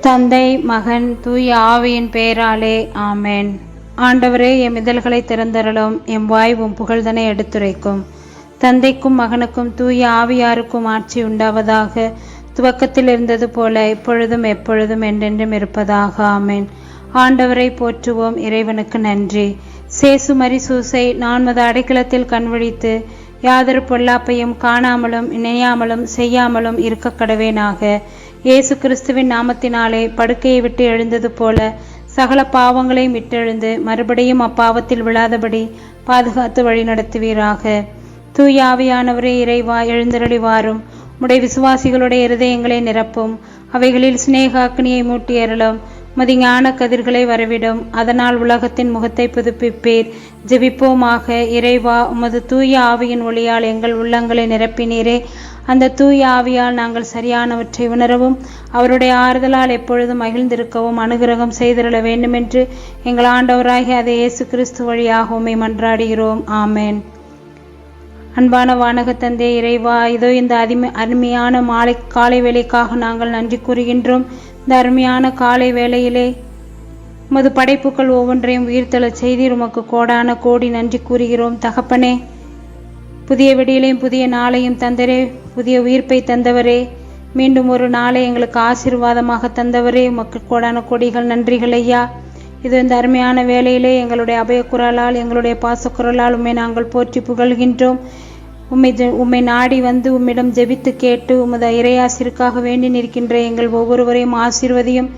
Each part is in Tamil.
தந்தை மகன் தூய ஆவியின் பெயராலே ஆமேன். ஆண்டவரே எம் இதழ்களை திறந்தரலும் எம் வாய் உம் புகழ்தனை எடுத்துரைக்கும். தந்தைக்கும் மகனுக்கும் தூய ஆவியாருக்கும் ஆட்சி உண்டாவதாக துவக்கத்தில் இருந்தது போல இப்பொழுதும் எப்பொழுதும் என்றென்றும் இருப்பதாக ஆமேன். ஆண்டவரை போற்றுவோம் இறைவனுக்கு நன்றி. சேசுமரி சூசை நான்மது அடைக்கலத்தில் கண்விழித்து யாதொரு பொல்லாப்பையும் காணாமலும் இணையாமலும் செய்யாமலும் இருக்க கடவேனாக இயேசு கிறிஸ்துவின் நாமத்தினாலே படுக்கையை விட்டு எழுந்தது போல சகல பாவங்களையும் விட்டெழுந்து மறுபடியும் அப்பாவத்தில் விழாதபடி பாதுகாத்து வழிநடத்துவீராக தூய ஆவியானவரே இறைவா எழுந்தருளிவாரும். உடைய விசுவாசிகளுடைய இருதயங்களை நிரப்பும். அவைகளில் சிநேக அக்னியை மூட்டி அருளும். ஞான கதிர்களை வரவிடும். அதனால் உலகத்தின் முகத்தை புதுப்பிப்பீர். ஜெபிப்போமாக. இறைவா உமது தூய ஆவியின் ஒளியால் எங்கள் உள்ளங்களை நிரப்பினீரே. அந்த தூய ஆவியால் நாங்கள் சரியானவற்றை உணரவும் அவருடைய ஆறுதலால் எப்பொழுதும் மகிழ்ந்திருக்கவும் அனுகிரகம் செய்திருள வேண்டுமென்று எங்கள் ஆண்டவராகி அதை இயேசு கிறிஸ்து வழியாக மன்றாடுகிறோம். ஆமேன். அன்பான வானக தந்தை இறைவா இதோ இந்த அதிம அருமையான மாலை காலை வேலைக்காக நாங்கள் நன்றி கூறுகின்றோம். இந்த அருமையான காலை வேளையிலே உமது படைப்புகள் ஒவ்வொன்றையும் உயிர்த்தெழச் செய்தீர். உமக்கு கோடான கோடி நன்றி கூறுகிறோம். தகப்பனே புதிய விடியலையும் புதிய நாளையும் தந்தரே. புதிய உயிர்ப்பை தந்தவரே மீண்டும் ஒரு நாளை எங்களுக்கு ஆசீர்வாதமாக தந்தவரே உமக்கு கோடான கொடிகள் நன்றிகள் ஐயா. இது இந்த அருமையான வேலையிலே எங்களுடைய அபயக்குரலால் எங்களுடைய பாசக்குரலால் உம்மை நாங்கள் போற்றி புகழ்கின்றோம். உம்மை உம்மை நாடி வந்து உம்மிடம் ஜெபித்து கேட்டு உமது இறையாசிற்காக வேண்டி நிற்கின்ற எங்கள் ஒவ்வொருவரையும் ஆசீர்வதியும்.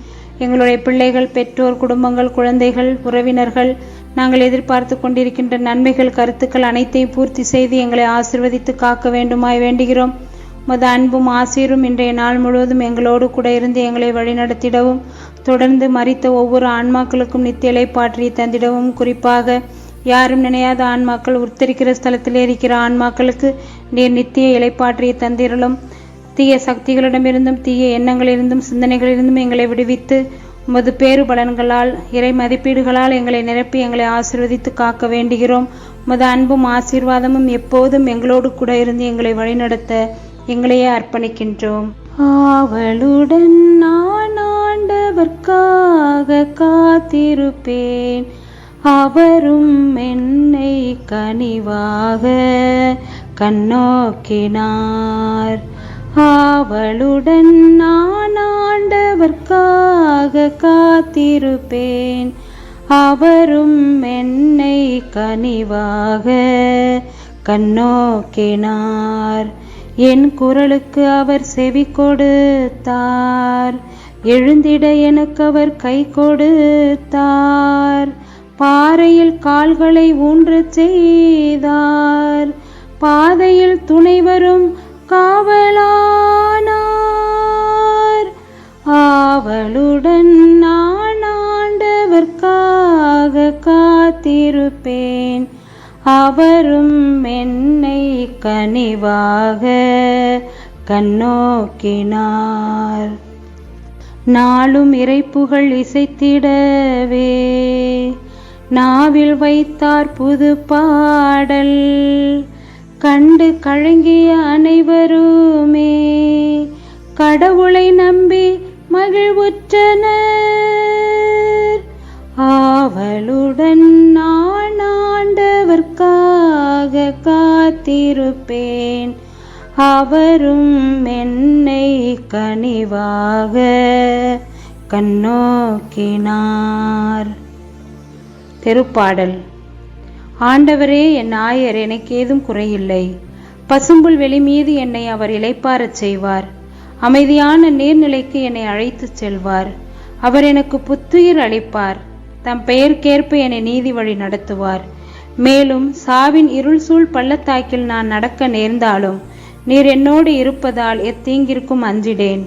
எங்களுடைய பிள்ளைகள் பெற்றோர் குடும்பங்கள் குழந்தைகள் உறவினர்கள் நாங்கள் எதிர்பார்த்து கொண்டிருக்கின்ற நன்மைகள் கருத்துக்கள் அனைத்தையும் பூர்த்தி செய்து எங்களை ஆசிர்வதித்து காக்க வேண்டுமாய் வேண்டுகிறோம். உமது அன்பும் ஆசீரும் இன்றைய நாள் முழுவதும் எங்களோடு கூட இருந்து எங்களை வழிநடத்திடவும் தொடர்ந்து மறித்த ஒவ்வொரு ஆன்மாக்களுக்கும் நித்திய பாற்றி தந்திடவும் குறிப்பாக யாரும் நினையாத ஆன்மாக்கள் உத்தரிக்கிற ஸ்தலத்தில் இருக்கிற ஆன்மாக்களுக்கு நீர் நித்திய இலைப்பாற்றிய தந்திரலும் தீய சக்திகளிடமிருந்தும் தீய எண்ணங்களிலிருந்தும் சிந்தனைகளிலிருந்தும் எங்களை விடுவித்து உமது பேறு பலன்களால் இறை மதிப்பீடுகளால் எங்களை நிரப்பி எங்களை ஆசீர்வதித்து காக்க வேண்டுகிறோம். உமது அன்பும் ஆசீர்வாதமும் எப்போதும் எங்களோடு கூட இருந்து எங்களை வழிநடத்த எங்களையே அர்ப்பணிக்கின்றோம். ஆவலுடன் நான் ஆண்டவர்க்காக காத்திருப்பேன். அவரும் என்னை கனிவாக கண்ணோக்கினார். ஆவலுடன் நான் ஆண்டவர்க்காக காத்திருப்பேன். அவரும் என்னை கனிவாக கண்ணோக்கினார். என் குரலுக்கு அவர் செவி கொடுத்தார். எழுந்திட எனக்கு அவர் கை கொடுத்தார். பாறையில் கால்களை ஊன்றச் செய்தார். பாதையில் துணை வரும் காவல் கண்ணோக்கினார். நாளும் இறைப்புகள் இசைத்திடவே நாவில் வைத்தார் புது பாடல். கண்டு கழங்கிய அனைவருமே கடவுளை நம்பி மகிழ்வுற்றனர். அவரும் என்னை கனிவாக கண்ணோக்கினார். திருப்பாடல் ஆண்டவரே என் ஆயர் எனக்கு ஏதும் குறையில்லை. பசும்புல் வெளி மீது என்னை அவர் இளைப்பாரச் செய்வார். அமைதியான நீர்நிலைக்கு என்னை அழைத்துச் செல்வார். அவர் எனக்கு புத்துயிர் அளிப்பார். தம் பெயர்க்கேற்ப என்னை நீதி வழி நடத்துவார். மேலும் சாவின் இருள் சூழ் பள்ளத்தாக்கில் நான் நடக்க நேர்ந்தாலும் நீர் என்னோடு இருப்பதால் எத்தீங்கிற்கும் அஞ்சிடேன்.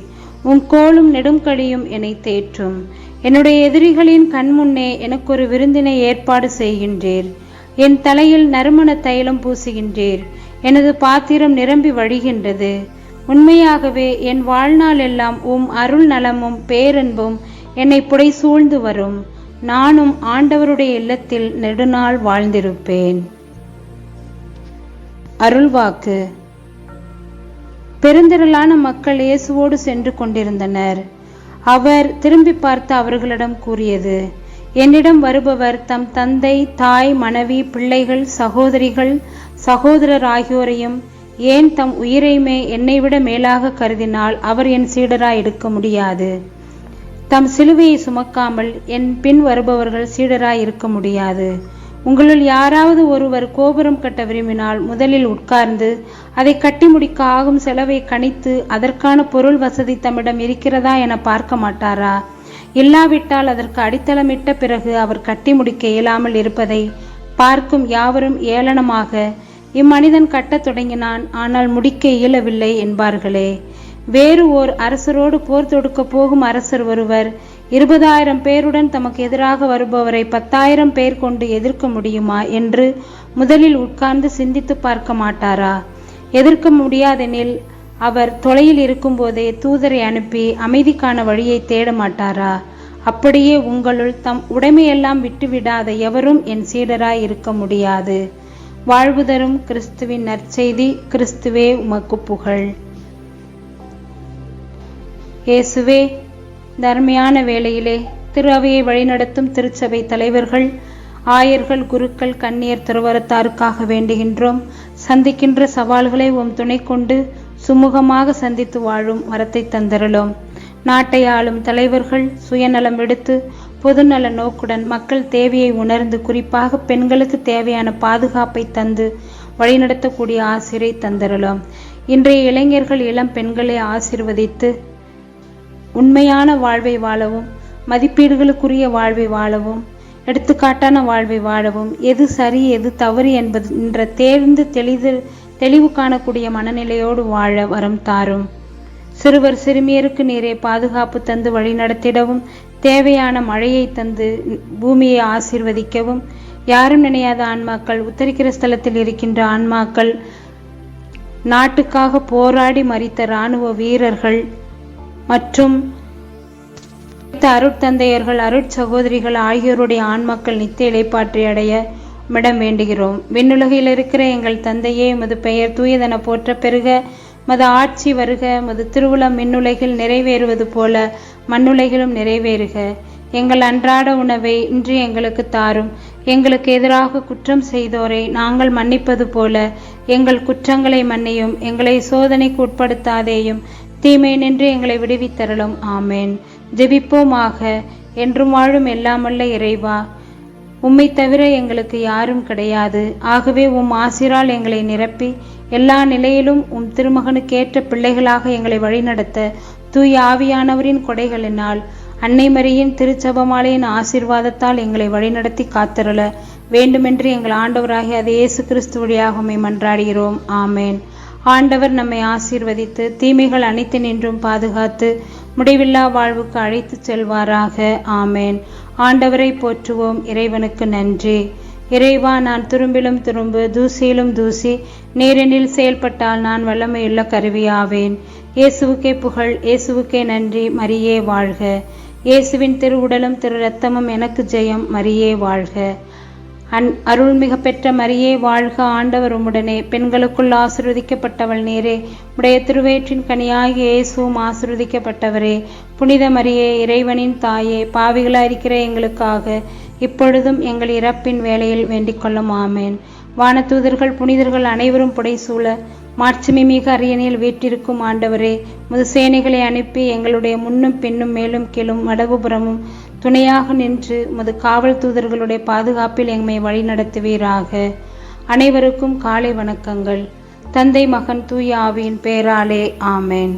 உன் கோலும் நெடுங்கழியும் என்னை தேற்றும். என்னுடைய எதிரிகளின் கண்முன்னே எனக்கு ஒரு விருந்தினை ஏற்பாடு செய்கின்றீர். என் தலையில் நறுமண தைலம் பூசுகின்றீர். எனது பாத்திரம் நிரம்பி வழிகின்றது. உண்மையாகவே என் வாழ்நாள் எல்லாம் உம் அருள் நலமும் பேரன்பும் என்னை புடை சூழ்ந்து வரும். நானும் ஆண்டவருடைய இல்லத்தில் நெடுநாள் வாழ்ந்திருப்பேன். அருள்வாக்கு. பெருந்திரளான மக்கள் இயேசுவோடு சென்று கொண்டிருந்தனர். அவர் திரும்பி பார்த்து அவர்களிடம் கூறியது என்னிடம் வருபவர் தம் தந்தை தாய் மனைவி பிள்ளைகள் சகோதரிகள் சகோதரர் ஆகியோரையும் ஏன் தம் உயிரையுமே என்னை விட மேலாக கருதினால் அவர் என் சீடராய் இருக்க முடியாது. தம் சிலுவையை சுமக்காமல் என் பின் வருபவர்கள் சீடராய் இருக்க முடியாது. உங்களுள் யாராவது ஒருவர் கோபுரம் கட்ட விரும்பினால் முதலில் உட்கார்ந்து அதை கட்டி முடிக்க ஆகும் செலவை கணித்து அதற்கான பொருள் வசதி தம்மிடம் இருக்கிறதா என பார்க்க மாட்டாரா? இல்லாவிட்டால் அதற்கு அடித்தளமிட்ட பிறகு அவர் கட்டி முடிக்க இயலாமல் இருப்பதை பார்க்கும் யாவரும் ஏளனமாக இம்மனிதன் கட்டத் தொடங்கினான் ஆனால் முடிக்க இயலவில்லை என்பார்களே. வேறு ஓர் அரசரோடு போர் தொடுக்க போகும் அரசர் ஒருவர் இருபதாயிரம் பேருடன் தமக்கு எதிராக வருபவரை பத்தாயிரம் பேர் கொண்டு எதிர்க்க முடியுமா என்று முதலில் உட்கார்ந்து சிந்தித்து பார்க்க மாட்டாரா? எதிர்க்க முடியாதெனில் அவர் தொலையில் இருக்கும்போதே தூதரை அனுப்பி அமைதிக்கான வழியை தேட மாட்டாரா? அப்படியே உங்களுள் தம் உடைமையெல்லாம் விட்டுவிடாத எவரும் என் சீடராய் இருக்க முடியாது. வாழ்வு தரும் கிறிஸ்துவின் நற்செய்தி கிறிஸ்துவே உமக்கு புகழ். இயேசுவே தர்மையான வேளையிலே திரு அவையை வழிநடத்தும் திருச்சபை தலைவர்கள் ஆயர்கள் குருக்கள் கண்ணியர் திருவரத்தாருக்காக வேண்டுகின்றோம். சந்திக்கின்ற சவால்களை உம் துணை கொண்டு சுமூகமாக சந்தித்து வாழும் வரத்தை தந்தருளோம். நாட்டை ஆளும் தலைவர்கள் சுயநலம் எடுத்து பொதுநல நோக்குடன் மக்கள் தேவையை உணர்ந்து குறிப்பாக பெண்களுக்கு தேவையான பாதுகாப்பை தந்து வழிநடத்தக்கூடிய ஆசிரியை தந்தருளோம். இன்றைய இளைஞர்கள் இளம் பெண்களை ஆசிர்வதித்து உண்மையான வாழ்வை வாழவும் மதிப்பீடுகளுக்குரிய வாழ்வை வாழவும் எடுத்துக்காட்டான வாழ்வை வாழவும். எது சரி எது தவறு என்பது என்ற தேர்ந்து தெளிது தெளிவு காணக்கூடிய மனநிலையோடு வாழ வரம் தாரும். சிறுவர் சிறுமியருக்கு நீரே பாதுகாப்பு தந்து வழிநடத்திடவும் தேவையான மழையை தந்து பூமியை ஆசீர்வதிக்கவும். யாரும் நினையாத ஆன்மாக்கள் உத்தரிக்கிற ஸ்தலத்தில் இருக்கின்ற ஆன்மாக்கள் நாட்டுக்காக போராடி மறித்த இராணுவ வீரர்கள் மற்றும் அருட்தந்தையர்கள் அருட்சகோதரிகள் ஆகியோருடைய ஆன்மாக்கள் நித்திய இலைப்பாற்றி அடைய மிடம் வேண்டுகிறோம். விண்ணுலகில் இருக்கிற எங்கள் தந்தையே மது பெயர் தூயதென போற்ற பெருக. மது ஆட்சி வருக மது திருவுளம் மின்னுலகில் நிறைவேறுவது போல மண்ணுலகிலும் நிறைவேறுக. எங்கள் அன்றாட உணவை இன்று எங்களுக்கு தாரும். எங்களுக்கு எதிராக குற்றம் செய்தோரை நாங்கள் மன்னிப்பது போல. எங்கள் குற்றங்களை மன்னியும் எங்களை சோதனைக்கு உட்படுத்தாதேயும். தீமை நின்று எங்களை விடுவித்தரலும் ஆமேன். ஜெபிப்போமாக. என்றும் வாழும் எல்லாமல்ல இறைவா. உம்மை தவிர எங்களுக்கு யாரும் கிடையாது. ஆகவே உம் ஆசிரால் எங்களை நிரப்பி எல்லா நிலையிலும் உம் திருமகனுக்கேற்ற பிள்ளைகளாக எங்களை வழிநடத்த தூய் ஆவியானவரின் கொடைகளினால் அன்னை மரியின் திருச்சபமாலையின் ஆசிர்வாதத்தால் எங்களை வழிநடத்தி காத்திரல வேண்டுமென்று எங்கள் ஆண்டவராகிய அது இயேசு கிறிஸ்து வழியாக உம்மை மன்றாடுகிறோம். ஆமேன். ஆண்டவர் நம்மை ஆசீர்வதித்து தீமைகள் அனைத்து நின்றும் பாதுகாத்து முடிவில்லா வாழ்வுக்கு அழைத்துச் செல்வாராக. ஆமேன். ஆண்டவரை போற்றுவோம். இறைவனுக்கு நன்றி. இறைவா நான் துரும்பிலும் துரும்பு தூசியிலும் தூசி நேரெனில் செயல்பட்டால் நான் வல்லமையுள்ள கருவியாவேன். இயேசுவுக்கே புகழ் இயேசுவுக்கே நன்றி. மரியே வாழ்க. இயேசுவின் திரு உடலும் திரு ரத்தமும் எனக்கு ஜெயம். மரியே வாழ்க. அன் அருள்மிக பெற்ற மரியே வாழ்க ஆண்டவர் உம்முடனே. பெண்களுக்குள் ஆசிர்வதிக்கப்பட்டவள் நேரே. உடைய திருவேற்றின் கனியாகிய இயேசுவும் ஆசிர்வதிக்கப்பட்டவரே. புனித மரியே இறைவனின் தாயே பாவிகளாயிருக்கிற எங்களுக்காக இப்பொழுதும் எங்கள் இறப்பின் வேலையில் வேண்டிக் கொள்ளும் ஆமேன். வானதூதர்கள் புனிதர்கள் அனைவரும் புடைசூழ மாட்சிமை மிக அரியணையில் வீற்றிருக்கும் ஆண்டவரே முது சேனைகளை அனுப்பி எங்களுடைய முன்னும் பின்னும் மேலும் கீழும் வடகுபுறமும் துணையாக நின்று உமது காவல் தூதர்களுடைய பாதுகாப்பில் எம்மை வழிநடத்துவீராக அனைவருக்கும் காலை வணக்கங்கள். தந்தை மகன் தூயாவின் பேராலே ஆமேன்.